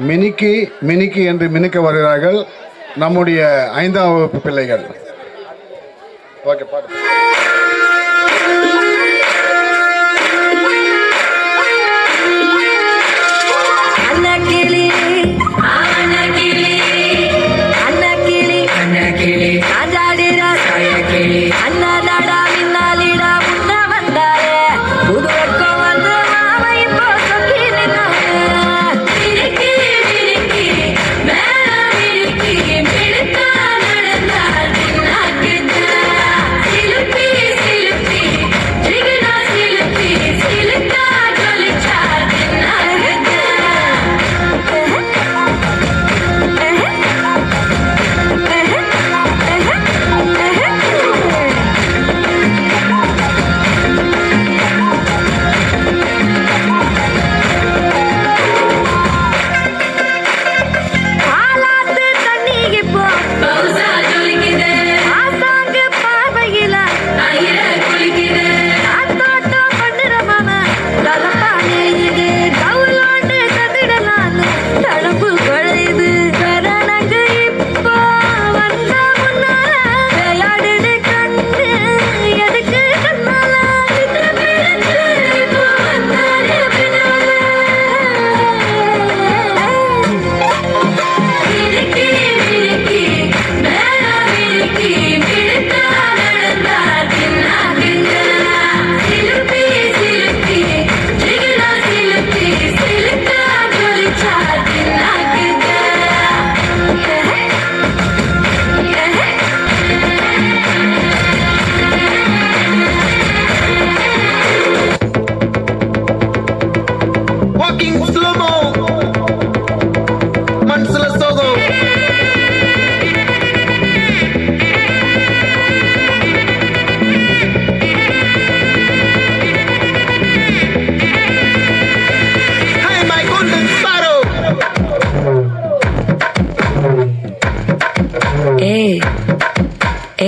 மினிக்கி மினிக்கி என்று மினுக்க வருகிறார்கள் நம்முடைய ஐந்தாம் வகுப்பு பிள்ளைகள். ஓகே பாடு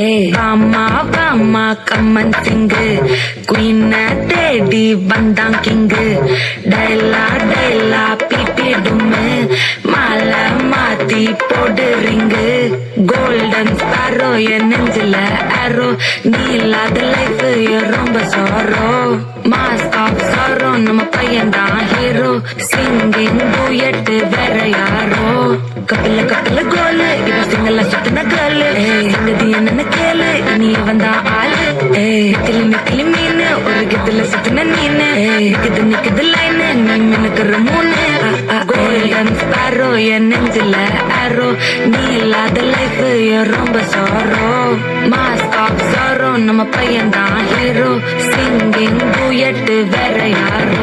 ஏய் வாமா கம்மன் சிங்கு. குயின தேடி வந்தான் கிங்கு. டைலா டைலா பிபிடுமு மாலை மாத்தி போடு ரிங்கு. கோல்டன் ஸ்பாரோ என் நெஞ்சில அரோ நீ இல்லாத லைஃப் ரொம்ப சாரோ மாஸ்க் ஆஃப் சோரோ நம்ம பையன் தான் ஹீரோ சிங்கிங் டூயட்டு வேற யாரோ? கப்பில கப்பில கோலு. இப்ப சிங்கல சுத்தின கேளு சங்கதி என்னன்னு கேளு இனி வந்தா ஆளு. ஏய் கிளி மீனு. ஒரு கிதுல சுத்தின நீனு நிக்குது நிக்குது லைனு நீ மினுக்குற மூணு கோல்டன் ஸ்பாரோ என் நெஞ்சில ஆரோ நீ இல்லாத லைஃப் ரொம்ப சாரோ மாஸ்க் ஆஃப் சாரோ நம்ம பையன் தான் ஹீரோ சிங்கிங் டூயட்டு வேற யாரோ.